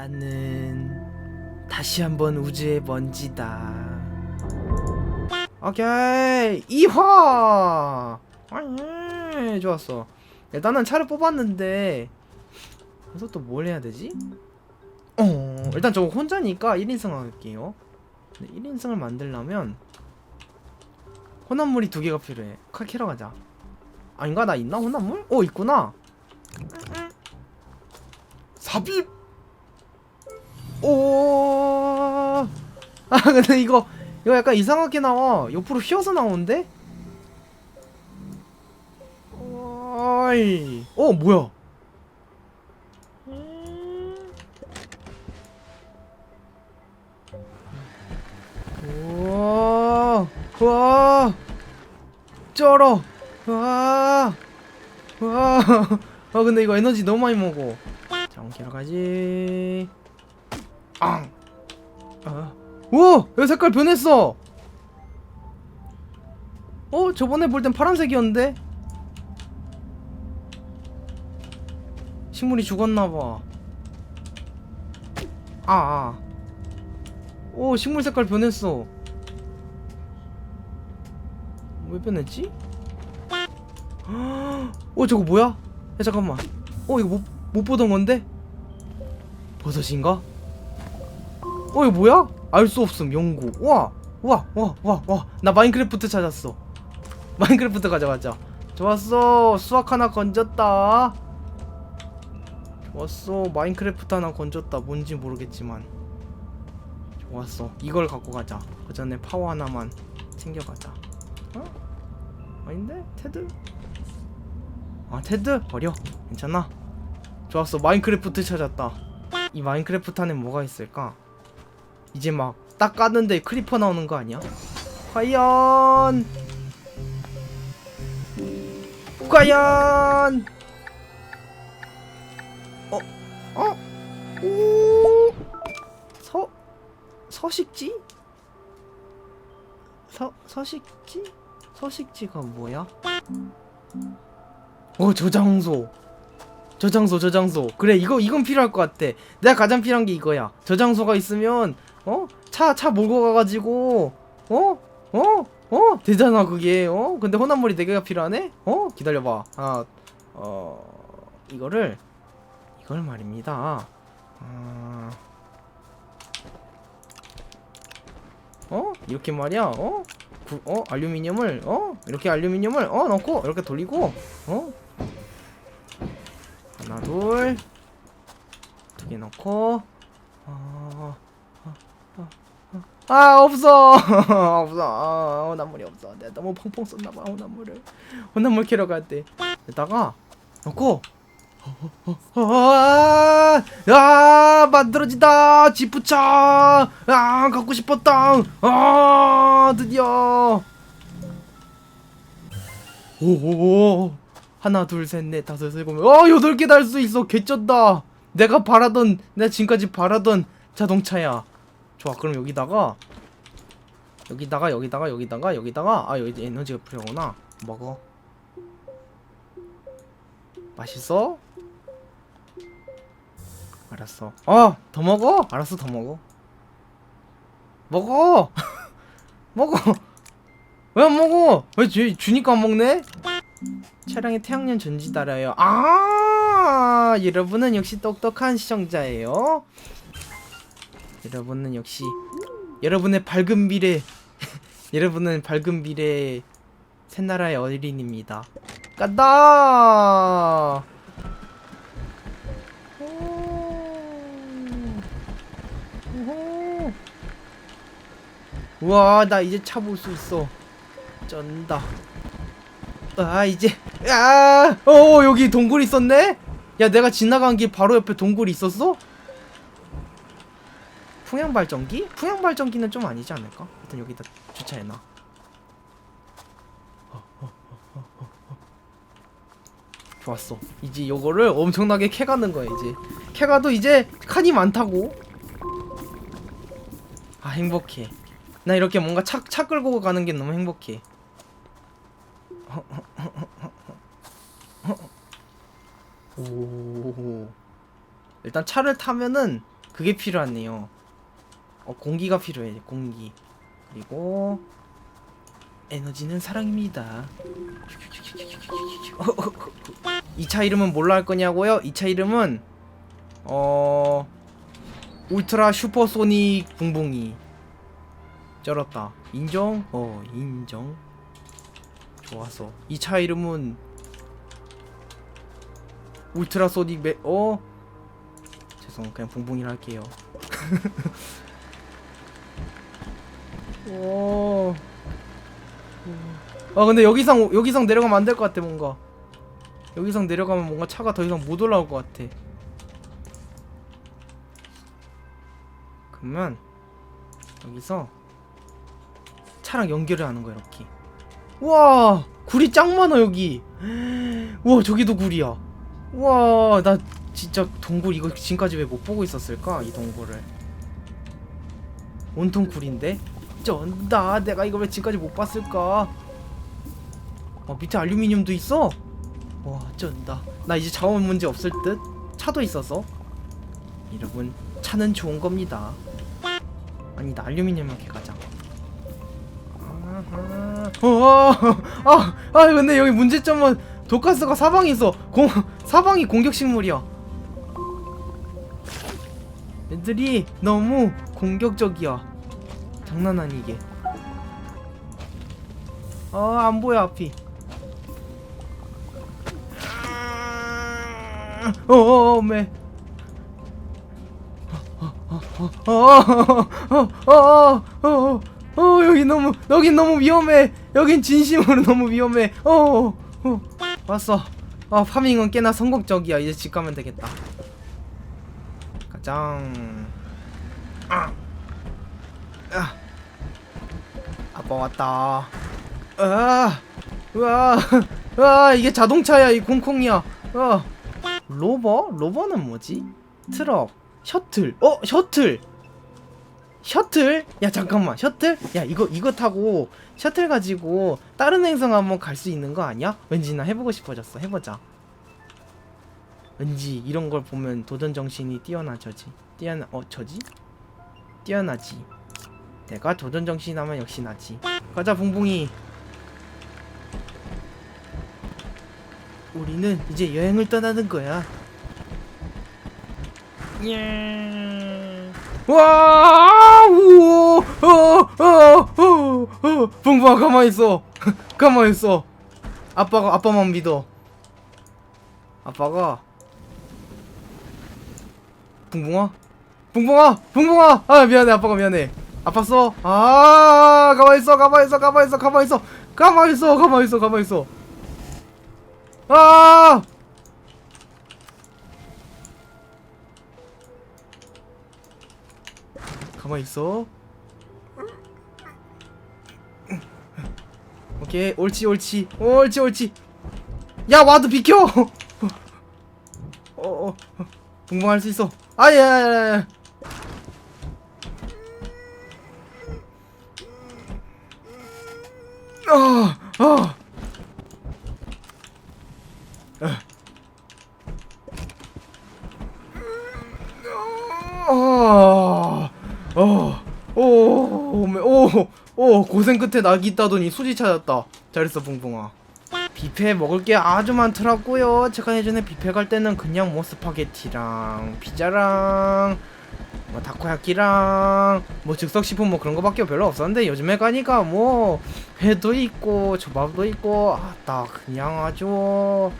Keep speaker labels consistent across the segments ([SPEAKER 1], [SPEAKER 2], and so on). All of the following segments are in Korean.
[SPEAKER 1] 나는 다시 한번 우주의 먼지다. 오케이 2화. 음, 좋았어. 일단은 차를 뽑았는데 그래서 또 뭘 해야 되지? 어 일단 저 혼자니까 1인승 할게요. 근데 1인승을 만들려면 혼합물이 두 개가 필요해. 칼 캐러 가자. 아닌가 나 있나 혼합물? 어 있구나. 삽입. 오. 아 근데 이거 이거 약간 이상하게 나와. 옆으로 휘어서 나오는데? 어이. 어 뭐야? 우와. 와. 쩔어. 와. 와. 아 근데 이거 에너지 너무 많이 먹어. 자, 옮기러 가지. 앙. 아. 우와! 여기 색깔 변했어! 어? 저번에 볼 땐 파란색이었는데? 식물이 죽었나봐. 아, 아. 오, 식물 색깔 변했어. 왜 변했지? 어, 저거 뭐야? 야, 잠깐만. 어, 이거 못, 못 보던 건데? 버섯인가? 어 이거 뭐야? 알 수 없음 연구 와! 와! 와! 와! 와! 나 마인크래프트 찾았어 마인크래프트 가져가자 좋았어 수학 하나 건졌다 좋았어 마인크래프트 하나 건졌다 뭔지 모르겠지만 좋았어 이걸 갖고 가자 그 전에 파워 하나만 챙겨가자 어? 아닌데? 테드? 아 테드? 버려 괜찮아 좋았어 마인크래프트 찾았다 이 마인크래프트 안에 뭐가 있을까? 이제 막딱 깠는데 크리퍼 나오는 거 아니야? 과연 과연 어? 어? 오? 서 서식지? 서 서식지? 서식지가 뭐야? 어 저장소 저장소 저장소 그래 이거 이건 필요할 것 같아 내가 가장 필요한 게 이거야 저장소가 있으면 어? 차, 차 몰고 가가지고, 어? 어? 어? 되잖아, 그게, 어? 근데 혼합물이 4개가 필요하네? 어? 기다려봐. 아, 어, 이거를, 이걸 말입니다. 아, 어? 이렇게 말이야, 어? 구, 어? 알루미늄을, 어? 이렇게 알루미늄을, 어? 넣고, 이렇게 돌리고, 어? 하나, 둘, 두 개 넣고, 어, 아 없어. 없어. 아, 혼합물이 없어. 내가 너무 펑펑 썼나봐 혼합물을. 혼합물 캐러 갈때. 여기다가 넣고. 아, 아 만들어진다. 지푸차. 아 갖고 싶었다. 아 드디어. 오오오. 하나 둘 셋 넷 다섯 일곱 어 여덟 개 달 수 있어. 개쩐다. 내가 바라던 내가 지금까지 바라던 자동차야 좋아 그럼 여기다가 여기다가 여기다가 여기다가 여기다가 아 여기 에너지가 필요하구나. 먹어. 맛있어? 알았어. 어 더 먹어? 알았어 더 먹어. 먹어! 먹어! 왜 안 먹어? 왜 주, 주니까 안 먹네? 차량의 태양열 전지 달아요. 아 여러분은 역시 똑똑한 시청자예요 여러분은 역시 여러분의 밝은 미래 여러분은 밝은 미래의 새나라의 어린입니다. 간다! 오. 우와 나 이제 차 볼 수 있어. 쩐다. 아 이제 야어 여기 동굴 있었네? 야 내가 지나간 길 바로 옆에 동굴이 있었어? 풍향 발전기? 풍향 발전기는 좀 아니지 않을까? 일단 여기다 주차해놔. 좋았어. 이제 요거를 엄청나게 캐가는 거야 이제. 캐가도 이제 칸이 많다고. 아 행복해. 나 이렇게 뭔가 차, 차 끌고 가는 게 너무 행복해. 오. 일단 차를 타면은 그게 필요하네요. 어, 공기가 필요해, 공기. 그리고 에너지는 사랑입니다. 이 차 이름은 뭘로 할 거냐고요? 이 차 이름은 어 울트라 슈퍼소닉 붕붕이 쩔었다. 인정? 어 인정. 좋았어. 이 차 이름은 울트라 소닉 메 어? 죄송 그냥 붕붕이라 할게요. 오. 아 근데 여기 상 여기 상 내려가면 안 될 것 같아 뭔가. 여기 상 내려가면 뭔가 차가 더 이상 못 올라올 것 같아. 그러면 여기서 차랑 연결을 하는 거야 이렇게. 우와 굴이 짱 많아 여기. 우와 저기도 굴이야. 우와 나 진짜 동굴 이거 지금까지 왜 못 보고 있었을까 이 동굴을. 온통 굴인데? 쩐다. 내가 이걸 왜 지금까지 못 봤을까? 어 밑에 알루미늄도 있어? 와 쩐다. 나 이제 자원 문제 없을 듯? 차도 있어서. 여러분 차는 좋은 겁니다. 아니다 알루미늄 이렇게 가자. 아, 아 근데 여기 문제점은 독가스가 사방에 있어. 공, 사방이 공격식물이야. 애들이 너무 공격적이야 장난 아니게 아 안보여 앞이 어어어 매 어어어어어어 어 여기 너무 여긴 너무 위험해 여긴 진심으로 너무 위험해 어어 어, 왔어 아 파밍은 꽤나 성공적이야 이제 집 가면 되겠다 가장 아. 아. 왔다. 아와 이게 자동차야 이 공콩이야. 어. 로버? 로버는 뭐지? 트럭 셔틀. 어 셔틀! 셔틀? 야 잠깐만 셔틀? 야 이거 이거 타고 셔틀 가지고 다른 행성 한번 갈 수 있는 거 아니야? 왠지 나 해보고 싶어졌어. 해보자. 왠지 이런 걸 보면 도전 정신이 뛰어나져지. 뛰어나 어 저지? 뛰어나지 내가 도전 정신 하면 역시 나지. 가자 붕붕이. 우리는 이제 여행을 떠나는 거야. 예. 와 우와 어어 어어. 붕붕아 가만히 있어. 가만히 있어. 아빠가 아빠만 믿어. 아빠가. 붕붕아? 붕붕아? 붕붕아! 아 미안해 아빠가 미안해 아팠어? 아 가만히 있어 가만히 있어 가만히 있어 가만히 있어. 가만히 있어 가만히 있어 가만히 있어. 아! 가만히 있어. 오케이 옳지 옳지. 옳지 옳지. 야 와도 비켜! 어어. 붕붕할 수 있어. 아 야 야 야 아, 아. 오, 고생 끝에 낙이 있다더니 수지 찾았다. 잘했어, 붕붕아. 뷔페 먹을 게 아주 많더라고요. 제가 예전에 뷔페 갈 때는 그냥 뭐 스파게티랑 피자랑 뭐 다코야끼랑 뭐 즉석식품 뭐 그런 거밖에 별로 없었는데 요즘에 가니까 뭐 회도 있고 조밥도 있고 아따 그냥 아주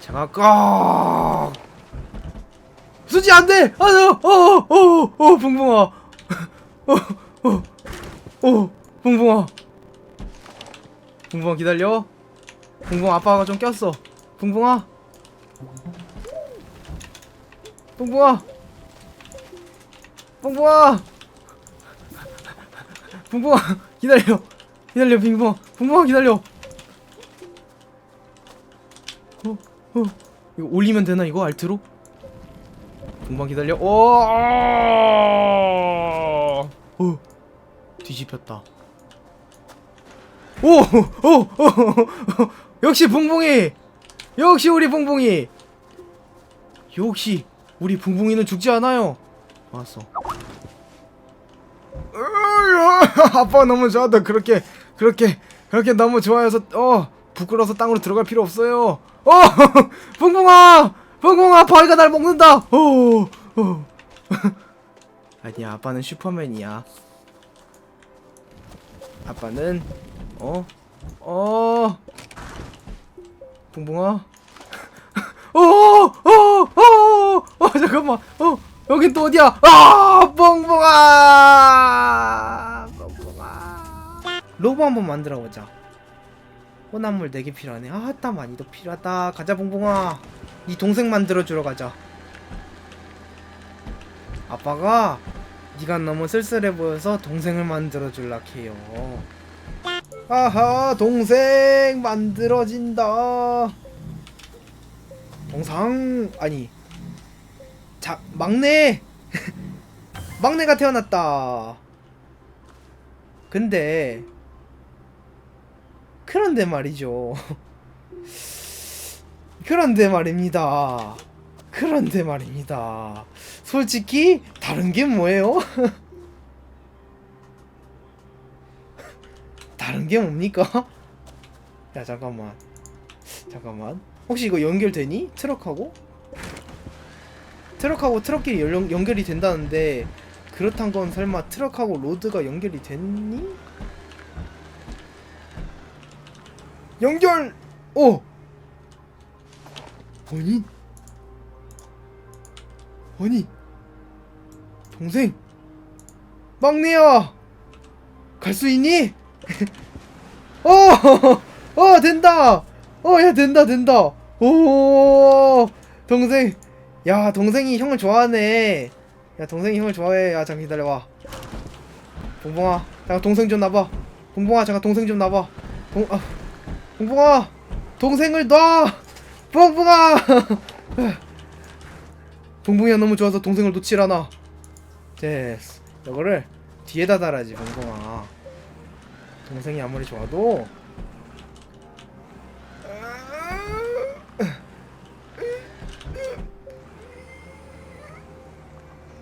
[SPEAKER 1] 제가 꽉. 수지 안돼! 아어어어어 붕붕아. 어어어 붕붕아. 붕붕아 기다려. 붕붕아 아빠가 좀 꼈어. 붕붕아. 붕붕아 붕붕아! 붕붕아 기다려. 기다려 붕붕아. 붕붕아 기다려. 어, 어. 이거 올리면 되나 이거? 알트로? 붕붕아 기다려. 오, 어, 뒤집혔다. 오, 오, 오, 오, 역시 붕붕이, 역시 우리 붕붕이, 역시 우리 붕붕이는 죽지 않아요. 왔어. 아빠 너무 좋아한다. 그렇게 그렇게 그렇게 너무 좋아해서 어 부끄러워서 땅으로 들어갈 필요 없어요. 어 붕붕아 붕붕아 바위가 날 먹는다. 어, 어. 아니야 아빠는 슈퍼맨이야. 아빠는 어 어. 붕붕아. 어, 어, 잠깐만. 어, 여긴 또 어디야? 아, 뽕뽕아. 로보 한번 만들어 보자. 혼합물 4개 필요하네. 아, 땀 많이도 필요하다. 가자, 뽕뽕아. 네 동생 만들어 주러 가자. 아빠가 네가 너무 쓸쓸해 보여서 동생을 만들어 줄라 해요. 아하, 동생 만들어진다. 동상 아니 자 막내 막내가 태어났다 근데 그런데 말이죠 그런데 말입니다 그런데 말입니다 솔직히 다른 게 뭐예요? 다른 게 뭡니까? 야 잠깐만 잠깐만 혹시 이거 연결되니? 트럭하고? 트럭하고 트럭끼리 연, 연결이 된다는데 그렇단 건 설마 트럭하고 로드가 연결이 됐니? 연결! 오! 아니? 아니? 동생! 막내야! 갈 수 있니? 어! 어! 된다! 어, 야, 된다, 된다. 오, 동생. 야, 동생이 형을 좋아하네. 야, 동생이 형을 좋아해. 야, 잠깐 기다려봐. 봉봉아, 잠깐 동생 좀 놔봐. 봉봉아, 잠깐 동생 좀 놔봐. 동, 아, 봉봉아, 동생을 놔! 봉봉아! 봉봉이가 너무 좋아서 동생을 않아. 됐어. 이거를 뒤에다 달아야지, 봉봉아. 동생이 아무리 좋아도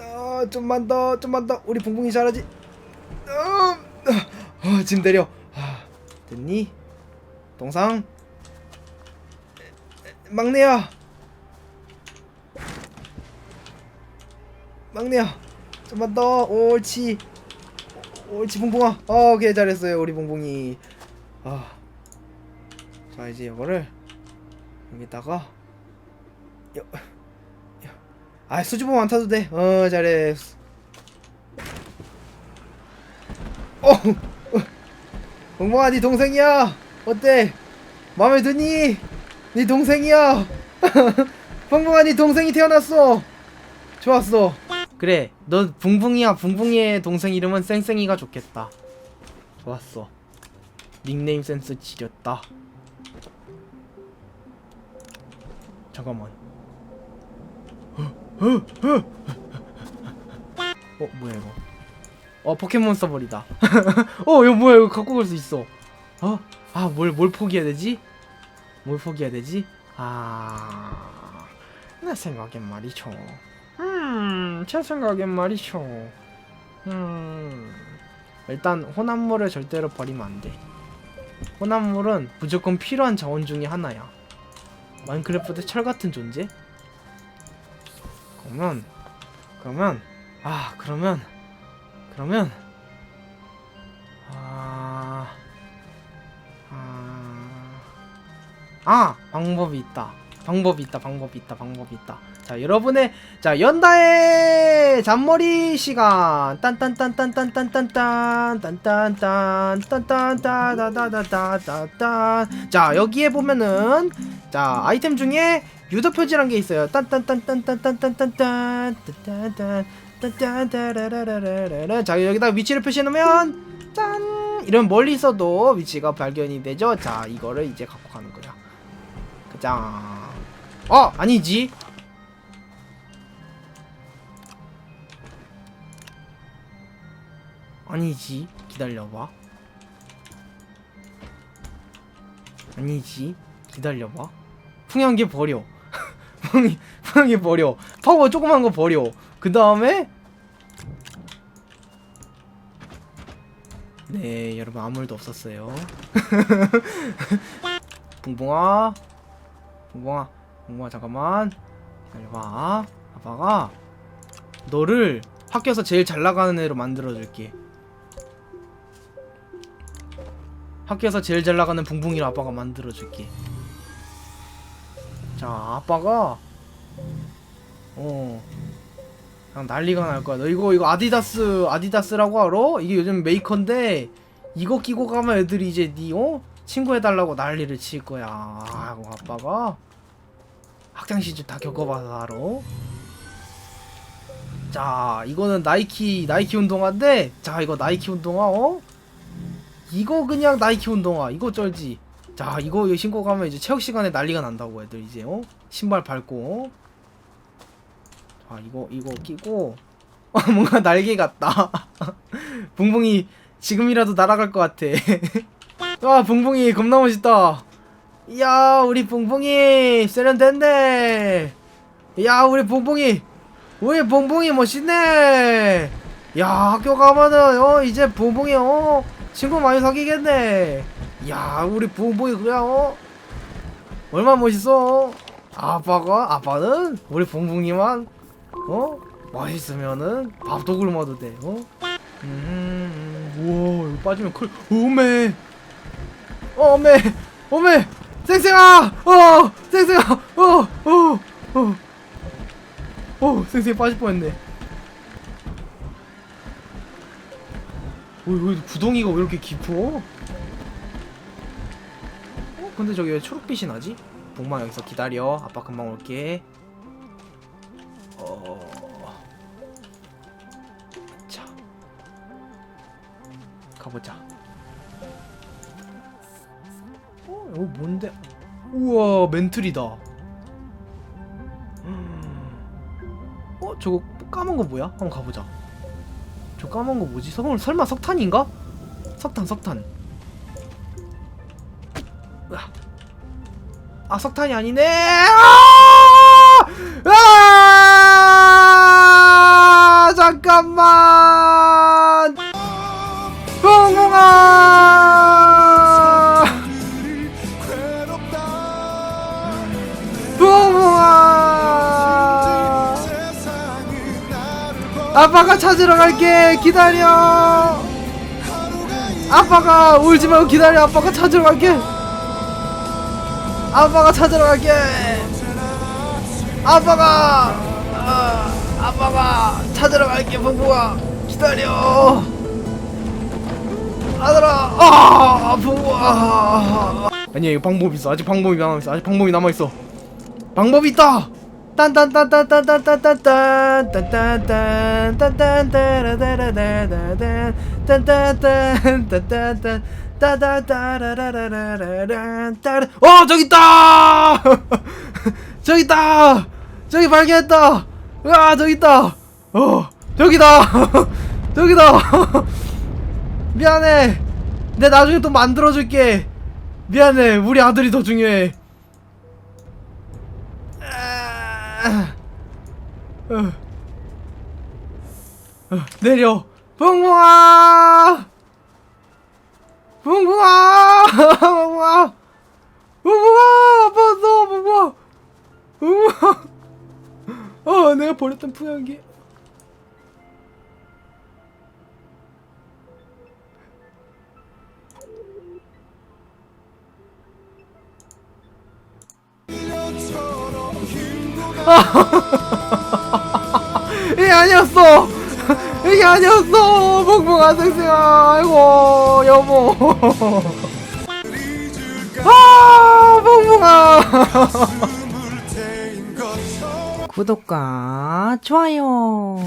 [SPEAKER 1] 아, 좀만 더, 좀만 더. 우리 봉봉이 잘하지. 어, 어, 짐 내려. 아, 됐니? 동상. 막내야. 막내야. 좀만 더. 옳지. 옳지, 봉봉아. 어, 오케이, 잘했어요, 우리 봉봉이. 아. 자, 이제 이거를 여기다가 여, 여. 아 수줍으면 안 타도 돼. 어 잘해. 어, 어. 봉봉아 네 동생이야. 어때? 마음에 드니? 네 동생이야. 봉봉아 네 동생이 태어났어. 좋았어. 그래, 너 붕붕이야. 붕붕이의 동생 이름은 쌩쌩이가 좋겠다. 좋았어. 닉네임 센스 지렸다. 잠깐만. 어 뭐야 이거? 어 포켓몬 서버리다. 어 이거 뭐야 이거 갖고 갈 수 있어. 어? 아 뭘 뭘 포기해야 되지? 뭘 포기해야 되지? 아, 내 생각엔 말이죠. 음, 제 생각엔 말이죠. 음, 일단 혼합물을 절대로 버리면 안 돼. 혼합물은 무조건 필요한 자원 중에 하나야. 마인크래프트 철 같은 존재? 그러면 그러면 아 그러면 그러면 아 방법이 있다 방법이 있다 방법이 있다 방법이 있다 자 여러분의 자 연다의 잔머리 시간 딴딴딴딴딴딴딴딴 딴딴딴 딴딴따다다다다다단 자 여기에 보면은 자 아이템 중에 유도 표지란 게 있어요 딴딴딴딴딴딴딴딴 딴딴딴 딴딴따라라라라라 자 여기다 위치를 표시해 놓으면 짠 이러면 멀리 있어도 위치가 발견이 되죠 자 이거를 이제 갖고 가는 그 짱 어 아니지. 아니지. 기다려봐. 아니지. 기다려봐. 게 버려. 붕이 버려. 파워 조그만 거 버려. 그 다음에? 네 여러분 아무 일도 없었어요. 붕붕아 붕붕아 붕붕아 잠깐만. 기다려봐. 아빠가 너를 학교에서 제일 잘 나가는 애로 만들어줄게. 학교에서 제일 잘 나가는 붕붕이를 아빠가 만들어줄게. 자 아빠가 어 그냥 난리가 날 거야. 너 이거 이거 아디다스 아디다스라고 알아? 이게 요즘 메이커인데 이거 끼고 가면 애들이 이제 니 어? 친구 해달라고 난리를 칠 거야. 아이고 아빠가. 학창 시절 다 겪어봐서 알아. 자 이거는 나이키 나이키 운동화인데 자 이거 나이키 운동화 어? 이거 그냥 나이키 운동화 이거 쩔지. 자 이거 이거 신고 가면 이제 체육 시간에 난리가 난다고 애들 이제 어? 신발 밟고 어? 자 이거 이거 끼고. 어, 뭔가 날개 같다. 붕붕이 지금이라도 날아갈 것 같아 와 붕붕이 겁나 멋있다. 이야 우리 붕붕이 세련됐네 야 우리 붕붕이. 우리 붕붕이 멋있네. 야 학교 가면은 어 이제 붕붕이 어 친구 많이 사귀겠네. 야 우리 붕붕이 그래 어? 얼마나 멋있어? 아빠가 아빠는 우리 붕붕이만 어? 맛있으면은 밥도 굶어도 돼 어? 음 우와 이거 빠지면 클 오메 어메 오메 쌩쌩아 어 쌩쌩아 어 어 어 어, 쌩쌩 빠질 뻔했네. 어, 왜 구덩이가 왜 이렇게 깊어? 어, 근데 저기 왜 초록빛이 나지? 복마 여기서 기다려. 아빠 금방 올게. 어. 자. 가보자. 어, 뭔데? 우와, 멘틀이다. 어 저거 까만 거 뭐야? 한번 가보자. 저 까만 거 뭐지? 설마, 설마 석탄인가? 석탄 석탄. 아 석탄이 아니네. 아! 아! 잠깐만. 아빠가 찾으러 갈게. 기다려. 아빠가 울지 말고 기다려. 아빠가 찾으러 갈게. 아빠가 찾으러 갈게. 아빠가 아, 아빠가 찾으러 갈게 붕붕아 기다려. 아들아 아 붕붕아 아니야 이거 방법 있어. 아직 방법이 남아있어. 아직 방법이 남아있어. 방법이 있다 어 저기 있다. 저기 있다. 저기 발견했다. 아 저기 있다. 어 저기다. 저기다. 미안해. 내 나중에 또 만들어줄게. 미안해. 우리 아들이 더 중요해 아, 어. 어, 내려. 붕붕아! 붕붕아! 붕붕아! 붕붕아! 아빠 너 붕붕아! 붕붕아! 어 내가 버렸던 풍향기 이게 아니었어. 이게 아니었어. 붕붕아 쌩쌩아 아이고 여보. 아 붕붕아 구독과 좋아요